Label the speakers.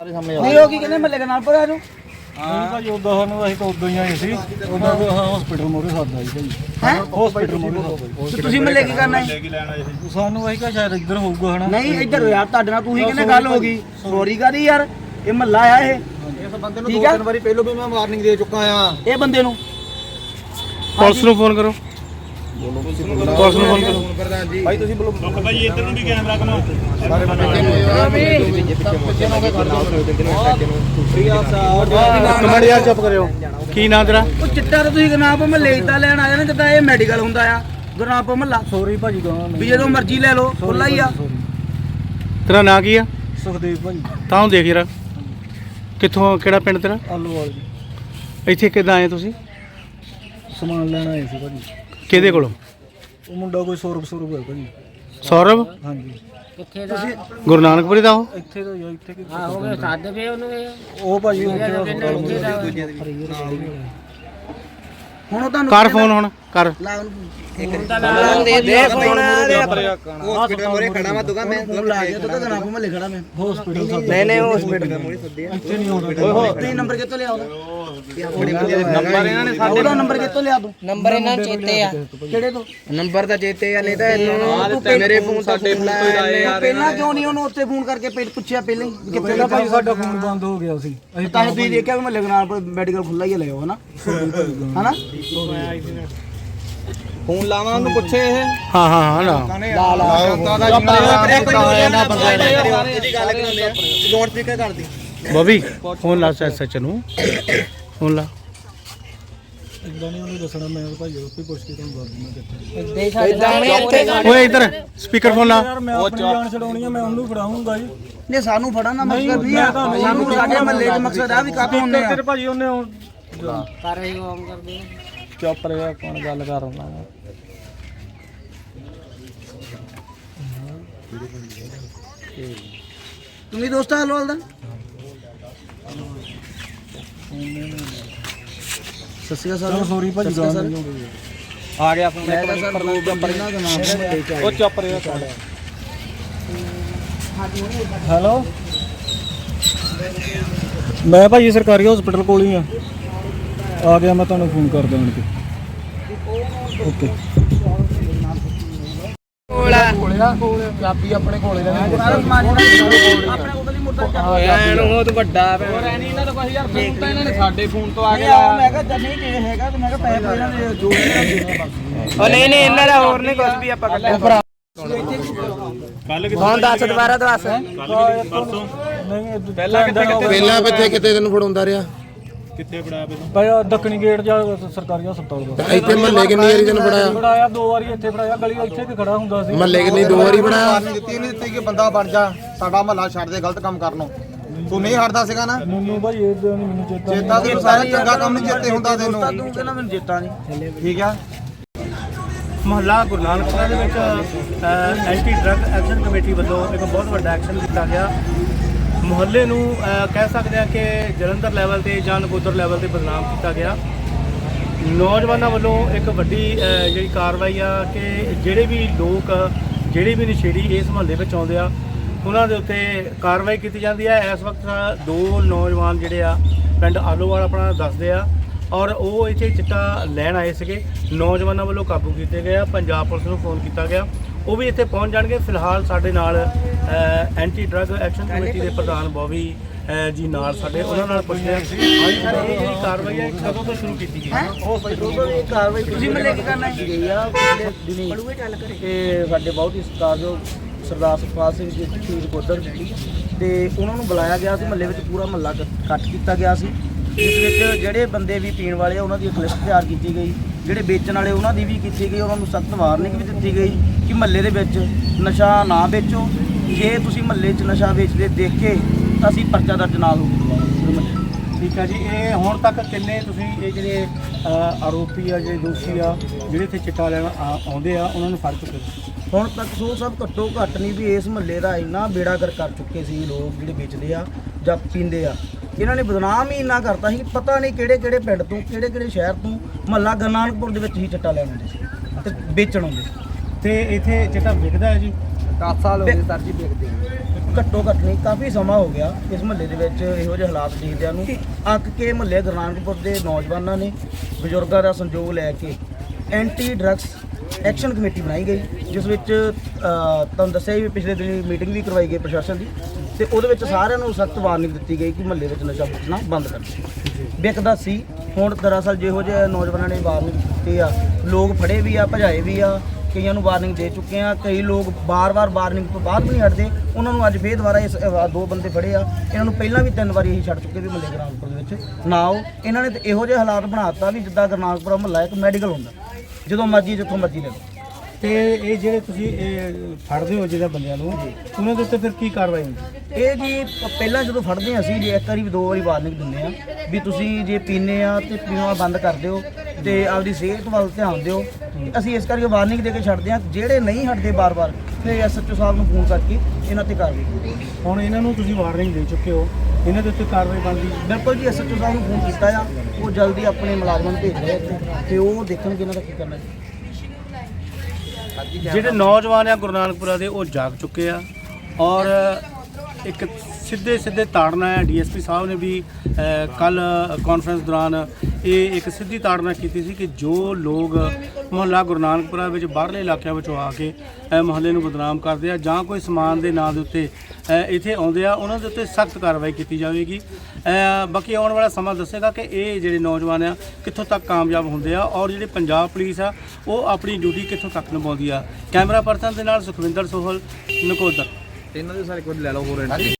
Speaker 1: ਨਹੀਂ ਉਹ ਕੀ ਕਹਿੰਦੇ ਮੱਲੇ ਦੇ ਨਾਲ ਪੜਾ ਨੂੰ?
Speaker 2: ਨਹੀਂ ਭਾਜੀ ਉਦੋਂ ਸਾਨੂੰ ਅਸੀਂ ਤਾਂ ਉਦੋਂ ਹੀ ਆਏ ਸੀ। ਉਦੋਂ ਹਸਪੀਟਲ ਮੋਰੇ ਸਾਦਾ ਸੀ ਭਾਜੀ।
Speaker 1: ਹੈ?
Speaker 2: ਹਸਪੀਟਲ ਮੋਰੇ ਸਾਦਾ
Speaker 1: ਤੇ ਤੁਸੀਂ ਮੱਲੇ ਕੀ ਕਰਨਾ ਹੈ
Speaker 2: ਸੀ? ਸਾਨੂੰ ਅਸੀਂ ਕਿਹਾ ਸ਼ਾਇਦ ਇੱਧਰ ਹੋਊਗਾ ਹਨਾ?
Speaker 1: ਨਹੀਂ ਇੱਧਰ ਯਾਰ ਤੁਹਾਡੇ ਨਾਲ ਤੁਸੀਂ ਕਹਿੰਦੇ ਗੱਲ ਹੋ ਗਈ। ਸੋਰੀ ਕਰੀ ਯਾਰ? ਇਹ ਮੱਲਾ ਆ ਇਹ।
Speaker 3: ਇਸ ਬੰਦੇ ਨੂੰ
Speaker 1: ਠੀਕ
Speaker 3: ਦੋ
Speaker 1: ਆ।
Speaker 3: ਤਿੰਨ ਵਾਰੀ ਪਹਿਲੋਂ ਵੀ ਮੈਂ ਵਾਰਨਿੰਗ ਦੇ ਚੁੱਕਾ ਆ
Speaker 1: ਇਹ ਬੰਦੇ ਨੂੰ।
Speaker 4: ਪੁਲਿਸ ਨੂੰ ਫੋਨ ਕਰੋ ਪੁਲਿਸ ਨੂੰ ਫੋਨ ਕਰੋ।
Speaker 3: ਪ੍ਰਧਾਨ ਜੀ
Speaker 2: ਭਾਈ ਤੁਸੀਂ ਬੋਲੋ।
Speaker 4: ਭਾਈ ਇੱਧਰ ਨੂੰ ਵੀ ਕੈਮਰਾ ਘਮਾਓ
Speaker 3: ਸਾਰੇ ਬੰਦੇ
Speaker 4: ਕਮੜ ਯਾਰ ਚੁੱਪ ਕਰਿਓ। ਕੀ ਨਾਂ ਤੇਰਾ?
Speaker 1: ਉਹ ਚਿੱਟਾ ਤਾਂ ਤੁਸੀਂ ਗਨਾਪ ਮੱਲੇ ਤਾਂ ਲੈਣ ਆਏ ਨਾ ਜਿੱਦਾਂ ਇਹ ਮੈਡੀਕਲ ਹੁੰਦਾ ਆ। ਗਨਾਪ ਮੱਲਾ।
Speaker 2: ਸੋਰੀ ਭਾਜੀ ਕਹਾਂ
Speaker 1: ਵੀ ਜਦੋਂ ਮਰਜ਼ੀ ਲੈ ਲਓ ਖੁੱਲਾ ਹੀ ਆ।
Speaker 4: ਤੇਰਾ ਨਾਂ ਕੀ ਆ?
Speaker 2: ਸੁਖਦੇਵ ਭਾਜੀ।
Speaker 4: ਤਾਂ ਦੇਖ ਜਰਾ ਕਿੱਥੋਂ ਕਿਹੜਾ ਪਿੰਡ ਤੇਰਾ?
Speaker 2: ਆਲੂਵਾਲ ਜੀ।
Speaker 4: ਇੱਥੇ ਕਿੱਦਾਂ ਆਏ ਤੁਸੀਂ?
Speaker 2: ਸਮਾਨ ਲੈਣ ਆਏ ਸੀ ਭਾਜੀ।
Speaker 4: ਕਿਹਦੇ ਕੋਲੋਂ?
Speaker 2: ਉਹ ਮੁੰਡਾ ਕੋਈ ਸੌਰਵ ਸੌਰਵ ਹੈ ਭਾਜੀ
Speaker 4: ਸੌਰਵ?
Speaker 2: ਹਾਂਜੀ।
Speaker 1: ਤੁਸੀਂ
Speaker 4: ਗੁਰੂ ਨਾਨਕਪੁਰੀ ਦਾ ਉਹ?
Speaker 2: ਇੱਥੇ ਤਾਂ ਜਾਂ ਇੱਥੇ ਕਿ
Speaker 5: ਹੋ ਗਏ ਸਾਦੇ ਪਏ ਉਹਨੂੰ ਇਹ।
Speaker 2: ਉਹ ਭਾਜੀ ਉੱਥੇ
Speaker 1: ਹੁਣ ਉਹ ਤੁਹਾਨੂੰ
Speaker 4: ਕਰ ਫੋਨ ਹੁਣ। ਕਰ।
Speaker 1: ਲਾ ਉਹਨੂੰ
Speaker 3: ਦੇ ਦੇ ਫੋਨ ਹਸਪੀਟਲ ਮੋਰੇ ਖੜਾ ਮੈਂ ਦੁਕਾਨ ਮੈਂ
Speaker 1: ਫੋਨ ਲਾ ਗਿਆ ਤਾਂ ਗਨਾਪ ਮੱਲੇ ਖੜਾ ਮੈਂ
Speaker 2: ਹਸਪੀਟਲ ਸਾਦਾ
Speaker 3: ਨਹੀਂ ਨਹੀਂ ਹਸਪੀਟਲ ਮੋਰੇ ਸੱਦੇ ਆ
Speaker 2: ਇੱਥੇ ਨਹੀਂ ਆਉਂਦਾ
Speaker 1: ਤੁਸੀਂ ਨੰਬਰ ਕਿੱਥੋਂ ਲਿਆ ਉਹਦਾ?
Speaker 3: ਨੰਬਰ ਇਹਨਾਂ ਨੇ
Speaker 1: ਉਹਦਾ ਨੰਬਰ ਕਿੱਥੋਂ ਲਿਆ ਤੂੰ?
Speaker 5: ਨੰਬਰ ਇਹਨਾਂ ਨੂੰ ਚੇਤੇ ਆ।
Speaker 1: ਕਿਹੜੇ ਤੋਂ?
Speaker 3: ਨੰਬਰ ਤਾਂ ਚੇਤੇ ਆ ਨਹੀਂ ਤਾਂ ਇਹਨੂੰ ਮੇਰੇ ਫੋਨ ਸਾਡੇ ਫੋਨ ਤੋਂ
Speaker 1: ਪਹਿਲਾਂ ਕਿਉਂ ਨਹੀਂ ਉਹਨੂੰ ਉੱਥੇ ਫੋਨ ਕਰਕੇ ਪੁੱਛਿਆ ਪਹਿਲਾਂ ਹੀ? ਕਿੱਥੇ
Speaker 2: ਪਹਿਲਾਂ ਭਾਜੀ ਸਾਡਾ ਫੋਨ ਬੰਦ ਹੋ ਗਿਆ ਸੀ। ਅਸੀਂ
Speaker 1: ਤਾਂ ਤੁਸੀਂ ਦੇਖਿਆ ਵੀ ਮੱਲੇ ਨਾਲ ਮੈਡੀਕਲ ਖੁੱਲਾ ਹੀ ਲਿਓ ਹਨਾ? ਹਨਾ?
Speaker 3: ਫੋਨ ਲਾਵਾਂ ਉਹਨੂੰ ਪੁੱਛੇ ਇਹ?
Speaker 4: ਹਾਂ ਹਾਂ ਹਾਂ ਲਾ
Speaker 3: ਲਾ ਲਾ ਦਾ ਜੀਣਾ ਇਹਦੀ ਗੱਲ ਕਰਾਉਂਦੇ ਆ। ਲੋਡ ਸਪੀਕਰ ਕਰਦੀ
Speaker 4: ਬੋਬੀ ਫੋਨ ਲਾ ਸੱਚ ਨੂੰ। ਫੋਨ ਲਾ।
Speaker 2: ਇਦਾਂ ਨਹੀਂ ਉਹਨੂੰ ਦੱਸਣਾ ਮੈਂ ਭਾਈ ਉੱਥੇ ਪੁੱਛ ਕੇ ਤੁਹਾਨੂੰ ਦੱਸ ਦਿੰਦਾ ਕਿੱਥੇ।
Speaker 3: ਇਦਾਂ ਨਹੀਂ ਇੱਥੇ
Speaker 4: ਓਏ ਇੱਧਰ ਸਪੀਕਰ ਫੋਨ ਲਾ।
Speaker 2: ਯਾਰ ਮੈਂ ਆਪਣੀ ਜਾਨ ਛਡਾਉਣੀ ਆ ਮੈਂ ਉਹਨੂੰ ਫੜਾਉਂਗਾ ਜੀ।
Speaker 1: ਨੇ ਸਾਨੂੰ ਫੜਨ ਦਾ ਮਕਸਦ ਵੀ ਆ? ਸਾਨੂੰ ਸਾਡੇ ਮੱਲੇ ਦਾ ਮਕਸਦ ਆ ਵੀ ਕਾਹਤੋਂ ਹੁੰਦੇ ਆ।
Speaker 2: ਤੇਰੇ ਭਾਜੀ ਉਹਨੇ
Speaker 5: ਕਰ ਰਹੀ ਕੰਮ ਕਰਦੇ
Speaker 2: ਚੁੱਪ ਰਿਹਾ ਕੌਣ ਗੱਲ ਕਰ ਰਿਹਾ
Speaker 1: ਤੁਸੀਂ ਦੋਸਤ ਹਲਵਾਲ ਦਾ? ਸਸਿਆ
Speaker 2: ਚਲੋ
Speaker 1: ਸਰ
Speaker 2: ਸੌਰੀ ਭਾਜੀ ਨਹੀਂ
Speaker 3: ਆ ਗਿਆ
Speaker 1: ਮੈਂ ਤਾਂ ਸਰ ਦੋ ਨੰਬਰ ਇਹਨਾਂ ਦਾ ਨਾਮ
Speaker 2: ਉਹ ਚੁੱਪ ਰਿਹਾ ਕੌਣ ਹੈਲੋ? ਮੈਂ ਭਾਜੀ ਸਰਕਾਰੀ ਹਸਪੀਟਲ ਕੋਲ ਹੀ ਆ। ਆ ਗਿਆ ਮੈਂ ਤੁਹਾਨੂੰ ਫੋਨ ਕਰ ਦਾਂ ਕਿ ਓਕੇ
Speaker 3: ਚਾਬੀ ਆਪਣੇ ਕੋਲੇ
Speaker 1: ਸਾਰਾ ਆਪਣੇ ਕੋਲ ਹੀ ਮੁੱਦਾ
Speaker 3: ਐਨ ਬਹੁਤ ਵੱਡਾ ਨਹੀਂ ਇਹਨਾਂ ਦਾ ਕੁਝ ਯਾਰ ਫੋਨ ਤਾਂ ਇਹਨਾਂ ਨੇ ਸਾਡੇ ਫੋਨ ਤੋਂ ਆ ਕੇ
Speaker 1: ਆ ਮੈਂ ਕਿਹਾ ਨਹੀਂ ਜੇ ਹੈਗਾ ਤੇ ਮੈਂ ਕਿਹਾ ਪੈਸੇ ਇਹਨਾਂ ਦੇ ਜੋ ਵੀ
Speaker 3: ਉਹ ਨਹੀਂ ਨਹੀਂ ਇਹਨਾਂ ਦਾ ਹੋਰ ਨਹੀਂ ਕੁਝ ਵੀ ਆਪਾਂ ਕੱਢਿਆ ਫੋਨ ਦੱਸ ਦੁਬਾਰਾ ਦੱਸ
Speaker 2: ਨਹੀਂ ਪਹਿਲਾਂ ਕਿੱਥੇ ਕਿੱਥੇ
Speaker 6: ਪਹਿਲਾਂ ਕਿੱਥੇ ਕਿਤੇ ਤੈਨੂੰ ਫੜਾਉਂਦਾ ਰਿਹਾ?
Speaker 2: ਭਾਈ ਆਹ ਦੱਖਣੀ ਗੇਟ ਜਾ ਸਰਕਾਰੀ ਹਸਪਤਾਲ ਦਾ।
Speaker 6: ਇੱਥੇ ਮਹੱਲੇ ਕਿੰਨੀ ਵਾਰੀ ਤੈਨੂੰ ਫੜਾਇਆ
Speaker 2: ਫੜਾਇਆ ਦੋ ਵਾਰੀ ਇੱਥੇ ਫੜਾਇਆ ਗਲੀ ਇੱਥੇ ਵੀ ਖੜਾ ਹੁੰਦਾ ਸੀ।
Speaker 6: ਮਹੱਲੇ ਕਿੰਨੀ ਦੋ ਵਾਰੀ ਫੜਾਇਆ
Speaker 3: ਵਾਰਨਿੰਗ ਦਿੱਤੀ ਨਹੀਂ ਦਿੱਤੀ ਕਿ ਬੰਦਾ ਬਣ ਜਾ ਸਾਡਾ ਮਹੱਲਾ ਛੱਡ ਦੇ ਗਲਤ ਕੰਮ ਕਰਨੋਂ ਤੂੰ ਨਹੀਂ ਹਟਦਾ ਸੀਗਾ ਨਾ?
Speaker 2: ਮੈਨੂੰ ਭਾਈ ਇਹ ਨਹੀਂ ਮੈਨੂੰ ਚੇਤਾ ਨਹੀਂ।
Speaker 3: ਚੇਤਾ ਤੈਨੂੰ ਸਾਰਾ ਚੰਗਾ ਕੰਮ ਨਹੀਂ ਚੇਤੇ ਹੁੰਦਾ ਤੈਨੂੰ।
Speaker 1: ਤੂੰ ਕਹਿੰਦਾ ਮੈਨੂੰ ਚੇਤਾ ਨਹੀਂ।
Speaker 3: ਠੀਕ ਆ?
Speaker 4: ਮਹੱਲਾ ਗੁਰੂ ਨਾਨਕਪੁਰਾ ਦੇ ਵਿੱਚ ਐਂਟੀ ਡਰੱਗ ਐਕਸ਼ਨ ਕਮੇਟੀ ਵੱਲੋਂ ਇੱਕ ਬਹੁਤ ਵੱਡਾ ਐਕਸ਼ਨ ਕੀਤਾ ਗਿਆ। ਮੁਹੱਲੇ ਨੂੰ ਕਹਿ ਸਕਦੇ ਆ ਕਿ ਜਲੰਧਰ ਲੈਵਲ ਤੇ ਜਾਂ ਨਕੋਦਰ ਲੈਵਲ ਤੇ ਬਦਨਾਮ ਕੀਤਾ ਗਿਆ। ਨੌਜਵਾਨਾਂ ਵੱਲੋਂ ਇੱਕ ਵੱਡੀ ਜਿਹੜੀ ਕਾਰਵਾਈ ਆ ਕਿ ਜਿਹੜੇ ਵੀ ਲੋਕ, ਜਿਹੜੇ ਵੀ ਨਸ਼ੇੜੀ ਇਸ ਮੁਹੱਲੇ ਵਿੱਚ ਆਉਂਦੇ ਆ, ਉਹਨਾਂ ਦੇ ਉੱਤੇ ਕਾਰਵਾਈ ਕੀਤੀ ਜਾਂਦੀ ਹੈ ਇਸ ਵਕਤ ਦੋ ਨੌਜਵਾਨ ਜਿਹੜੇ ਆ, ਪਿੰਡ ਆਲੋਵਾਲ ਆਪਣਾ ਦੱਸਦੇ ਆ ਔਰ ਉਹ ਇੱਥੇ ਚਿੱਟਾ ਲੈਣ ਆਏ ਸੀਗੇ। ਨੌਜਵਾਨਾਂ ਵੱਲੋਂ ਕਾਬੂ ਕੀਤੇ ਗਏ ਆ। ਪੰਜਾਬ ਪੁਲਿਸ ਨੂੰ ਫੋਨ ਕੀਤਾ ਗਿਆ। ਉਹ ਵੀ ਇੱਥੇ ਪਹੁੰਚ ਜਾਣਗੇ। ਫਿਲਹਾਲ ਸਾਡੇ ਨਾਲ ਐਂਟੀ ਡਰੱਗ ਐਕਸ਼ਨ ਕਮੇਟੀ ਦੇ ਪ੍ਰਧਾਨ ਬੋਵੀ ਜੀ ਨਾਲ ਸਾਡੇ ਉਹਨਾਂ ਨਾਲ ਪੁੱਛਦੇ ਆ ਹਾਂਜੀ ਸਰ ਇਹ ਜਿਹੜੀ ਕਾਰਵਾਈ ਹੈ ਕਦੋਂ ਤੋਂ ਸ਼ੁਰੂ ਕੀਤੀ ਗਈ ਹੈ?
Speaker 1: ਇਹ ਕਾਰਵਾਈ ਤੁਸੀਂ ਮੱਲੇ ਕੀ ਕਰਨਾ ਹੈ? ਗਈ ਆ ਪਿਛਲੇ ਦਿਨੀ। ਤੇ ਸਾਡੇ ਬਹੁਤ ਹੀ ਸਤਿਕਾਰਯੋਗ ਸਰਦਾਰ ਸੁਖਪਾਲ ਸਿੰਘ ਜੀ ਸ਼ਹੀਦ ਕੋਦਰ ਤੇ ਉਹਨਾਂ ਨੂੰ ਬੁਲਾਇਆ ਗਿਆ ਸੀ ਮੱਲੇ ਵਿੱਚ ਪੂਰਾ ਮੱਲਾ ਇਕੱਠ ਕੀਤਾ ਗਿਆ ਸੀ। ਜਿਸ ਵਿੱਚ ਜਿਹੜੇ ਬੰਦੇ ਵੀ ਪੀਣ ਵਾਲੇ ਆ ਉਹਨਾਂ ਦੀ ਇੱਕ ਲਿਸਟ ਤਿਆਰ ਕੀਤੀ ਗਈ। ਜਿਹੜੇ ਵੇਚਣ ਵਾਲੇ ਉਹਨਾਂ ਦੀ ਵੀ ਕੀਤੀ ਗਈ। ਉਹਨਾਂ ਨੂੰ ਸਖਤ ਵਾਰਨਿੰਗ ਵੀ ਦਿੱਤੀ ਗਈ। ਕਿ ਮੱਲੇ ਦੇ ਵਿੱਚ ਨਸ਼ਾ ਨਾ ਵੇਚੋ। ਜੇ ਤੁਸੀਂ ਮੱਲੇ 'ਚ ਨਸ਼ਾ ਵੇਚਦੇ ਦੇਖ ਕੇ ਤਾਂ ਅਸੀਂ ਪਰਚਾ ਦਰਜ ਨਾਲ ਹੋਊਗਾ
Speaker 4: ਠੀਕ ਹੈ ਜੀ ਇਹ ਹੁਣ ਤੱਕ ਕਿੰਨੇ ਤੁਸੀਂ ਇਹ ਜਿਹੜੇ ਆਰੋਪੀ ਆ ਜਿਹੜੇ ਦੋਸ਼ੀ ਆ ਜਿਹੜੇ ਇੱਥੇ ਚਿੱਟਾ ਲੈਣ ਆਉਂਦੇ ਆ ਉਹਨਾਂ ਨੂੰ ਫੜ ਚੁੱਕੇ?
Speaker 1: ਹੁਣ ਤੱਕ ਸੋ ਸਭ ਘੱਟੋ ਘੱਟ ਨਹੀਂ ਵੀ ਇਸ ਮਹੱਲੇ ਦਾ ਇੰਨਾ ਬੇੜਾ ਕਰ ਕਰ ਚੁੱਕੇ ਸੀ ਲੋਕ ਜਿਹੜੇ ਵੇਚਦੇ ਆ ਜਾਂ ਪੀਂਦੇ ਆ। ਇਹਨਾਂ ਨੇ ਬਦਨਾਮ ਹੀ ਇੰਨਾ ਕਰਤਾ ਸੀ ਪਤਾ ਨਹੀਂ ਕਿਹੜੇ ਕਿਹੜੇ ਪਿੰਡ ਤੋਂ ਕਿਹੜੇ ਕਿਹੜੇ ਸ਼ਹਿਰ ਤੋਂ ਮਹੱਲਾ ਗਰਨਾਨਕਪੁਰ ਦੇ ਵਿੱਚ ਹੀ ਚੱਟਾ ਲੈਣ ਆਉਂਦੇ ਸੀ ਤੇ ਵੇਚਣ ਆਉਂਦੇ ਸੀ।
Speaker 4: ਤੇ ਇੱਥੇ ਚਿੱਟਾ ਵਿਕਦਾ ਹੈ ਜੀ?
Speaker 3: 10 ਸਾਲ ਹੋ ਗਏ ਸਰ ਜੀ ਵੇਖਦੇ
Speaker 1: ਘੱਟੋ ਘੱਟ ਨਹੀਂ ਕਾਫੀ ਸਮਾਂ ਹੋ ਗਿਆ ਇਸ ਮਹੱਲੇ ਦੇ ਵਿੱਚ ਇਹੋ ਜਿਹੇ ਹਾਲਾਤ ਦੇਖਦਿਆਂ ਨੂੰ। ਅੱਕ ਕੇ ਮਹੱਲੇ ਗੁਰਨਾਨਕਪੁਰ ਦੇ ਨੌਜਵਾਨਾਂ ਨੇ ਬਜ਼ੁਰਗਾਂ ਦਾ ਸੰਯੋਗ ਲੈ ਕੇ ਐਂਟੀ ਡਰੱਗਸ ਐਕਸ਼ਨ ਕਮੇਟੀ ਬਣਾਈ ਗਈ ਜਿਸ ਵਿੱਚ ਤੁਹਾਨੂੰ ਦੱਸਿਆ ਵੀ ਪਿਛਲੇ ਦਿਨੀ ਮੀਟਿੰਗ ਵੀ ਕਰਵਾਈ ਗਈ ਪ੍ਰਸ਼ਾਸਨ ਦੀ ਤੇ ਉਹਦੇ ਵਿੱਚ ਸਾਰਿਆਂ ਨੂੰ ਸਖਤ ਵਾਰਨਿੰਗ ਦਿੱਤੀ ਗਈ ਕਿ ਮਹੱਲੇ ਵਿੱਚ ਨਸ਼ਾ ਵੇਚਣਾ ਬੰਦ ਕਰੋ ਵਿਕਦਾ ਸੀ ਹੁਣ ਦਰਅਸਲ ਜਿਹੋ ਜਿਹੇ ਨੌਜਵਾਨਾਂ ਨੇ ਵਾਰਨਿੰਗ ਦਿੱਤੀ ਆ ਲੋਕ ਫੜੇ ਵੀ ਆ ਭਜਾਏ ਵੀ ਆ ਕਈਆਂ ਨੂੰ ਵਾਰਨਿੰਗ ਦੇ ਚੁੱਕੇ ਆ ਕਈ ਲੋਕ ਬਾਰ-ਬਾਰ ਵਾਰਨਿੰਗ ਤੋਂ ਬਾਅਦ ਵੀ ਨਹੀਂ ਹਟਦੇ। ਉਹਨਾਂ ਨੂੰ ਅੱਜ ਫੇਰ ਦੁਬਾਰਾ ਇਸ ਅਹ, ਦੋ ਬੰਦੇ ਫੜੇ ਆ। ਇਹਨਾਂ ਨੂੰ ਪਹਿਲਾਂ ਵੀ ਤਿੰਨ ਵਾਰੀ ਅਸੀਂ ਛੱਡ ਚੁੱਕੇ ਵੀ ਮੱਲੇ ਗਰਾਮਪੁਰ ਦੇ ਵਿੱਚ। ਨਾ ਆਓ ਇਹਨਾਂ ਨੇ ਤੇ ਇਹੋ ਜਿਹੇ ਹਾਲਾਤ ਬਣਾਤਾ ਵੀ ਜਿੱਦਾਂ ਗਰਨਾਲਪੁਰਾ ਮਹੱਲਾ ਇੱਕ ਮੈਡੀਕਲ ਹੁੰਦਾ। ਜਦੋਂ ਮਰਜ਼ੀ ਜਿੱਥੋਂ ਮਰਜ਼ੀ ਲੈ ਲਓ।
Speaker 4: ਤੇ ਇਹ ਜਿਹੜੇ ਤੁਸੀਂ ਇਹ ਫੜਦੇ ਹੋ ਜਿਹੜਾ ਬੰਦਿਆਂ ਨੂੰ ਉਹਨਾਂ ਦੇ ਉੱਤੇ ਫਿਰ ਕੀ ਕਾਰਵਾਈ ਹੁੰਦੀ?
Speaker 1: ਇਹ ਜੀ ਪ- ਪਹਿਲਾਂ ਜਦੋਂ ਫੜਦੇ ਹਾਂ ਅਸੀਂ ਜੇ ਇੱਕ ਵਾਰੀ ਵੀ ਦੋ ਵਾਰੀ ਵਾਰਨਿੰਗ ਦਿੰਦੇ ਆ ਵੀ ਤੁਸੀਂ ਜੇ ਪੀਨੇ ਆ ਤੇ ਪੀਣਾ ਬੰਦ ਕਰ ਦਿਓ ਤੇ ਆਪਦੀ ਸਿਹਤ ਵੱਲ ਧਿਆਨ ਦਿਓ। ਅਸੀਂ ਇਸ ਕਰਕੇ ਵਾਰਨਿੰਗ ਦੇ ਕੇ ਛੱਡਦੇ ਆ ਜਿਹੜੇ ਨਹੀਂ ਹਟਦੇ ਬਾਰ-ਬਾਰ ਫਿਰ ਐਸਐਚਓ ਸਾਹਿਬ ਨੂੰ ਫੋਨ ਕਰਕੇ ਇਹਨਾਂ ਤੇ ਕਾਰਵਾਈ ਕਰੋ
Speaker 4: ਹੁਣ ਇਹਨਾਂ ਨੂੰ ਤੁਸੀਂ ਵਾਰਨਿੰਗ ਦੇ ਚੁੱਕੇ ਹੋ ਇਹਨਾਂ ਦੇ ਉੱਤੇ ਕਾਰਵਾਈ ਬਣਦੀ
Speaker 1: ਬਿਲਕੁਲ ਜੀ ਐਸਐਚਓ ਸਾਹਿਬ ਨੂੰ ਫੋਨ ਕੀਤਾ ਆ ਉਹ ਜਲਦੀ ਆਪਣੇ ਮੁਲਾਜ਼ਮਾਂ ਨੂੰ ਭੇਜ ਰਹੇ ਆ ਇੱਥੇ ਤੇ ਉਹ ਦੇਖਣਗੇ ਇਹਨਾਂ ਦਾ ਕੀ ਕਰਨਾ ਜੀ।
Speaker 4: ਜਿਹੜੇ ਨੌਜਵਾਨ ਆ ਗੁਰੂ ਨਾਨਕਪੁਰਾ ਦੇ ਉਹ ਜਾਗ ਚੁੱਕੇ ਆ ਔਰ ਇੱਕ ਸਿੱਧੇ ਸਿੱਧੇ ਤਾੜਨਾ ਹੈ। ਡੀਐਸਪੀ ਸਾਹਿਬ ਨੇ ਵੀ ਕੱਲ ਕਾਨਫਰੰਸ ਦੌਰਾਨ ਇਹ ਇੱਕ ਸਿੱਧੀ ਤਾੜਨਾ ਕੀਤੀ ਸੀ ਕਿ ਜੋ ਲੋਕ ਮੁਹੱਲਾ ਗੁਰੂ ਨਾਨਕਪੁਰਾ ਵਿੱਚ ਬਾਹਰਲੇ ਇਲਾਕਿਆਂ ਵਿੱਚੋਂ ਆ ਕੇ ਮੁਹੱਲੇ ਨੂੰ ਬਦਨਾਮ ਕਰਦੇ ਆ ਜਾਂ ਕੋਈ ਸਮਾਨ ਦੇ ਨਾਂ ਦੇ ਉੱਤੇ ਇੱਥੇ ਆਉਂਦੇ ਆ, ਉਹਨਾਂ ਦੇ ਉੱਤੇ ਸਖਤ ਕਾਰਵਾਈ ਕੀਤੀ ਜਾਵੇਗੀ। ਬਾਕੀ ਆਉਣ ਵਾਲਾ ਸਮਾਂ ਦੱਸੇਗਾ ਕਿ ਇਹ ਜਿਹੜੇ ਨੌਜਵਾਨ ਆ, ਕਿੱਥੋਂ ਤੱਕ ਕਾਮਯਾਬ ਹੁੰਦੇ ਆ ਔਰ ਜਿਹੜੇ ਪੰਜਾਬ ਪੁਲਿਸ ਆ, ਉਹ ਆਪਣੀ ਡਿਊਟੀ ਕਿੱਥੋਂ ਤੱਕ ਨਿਭਾਉਂਦੀ ਆ। ਕੈਮਰਾ ਪਰਸਨ ਦੇ ਨਾਲ ਸੁਖਵਿੰਦਰ ਸੋਹਲ, ਨਕੋਦਰ।
Speaker 3: ਇਹਨਾਂ ਦੇ ਸਾਰੇ ਕੋਈ ਲੈ ਲਓ ਹੋਰ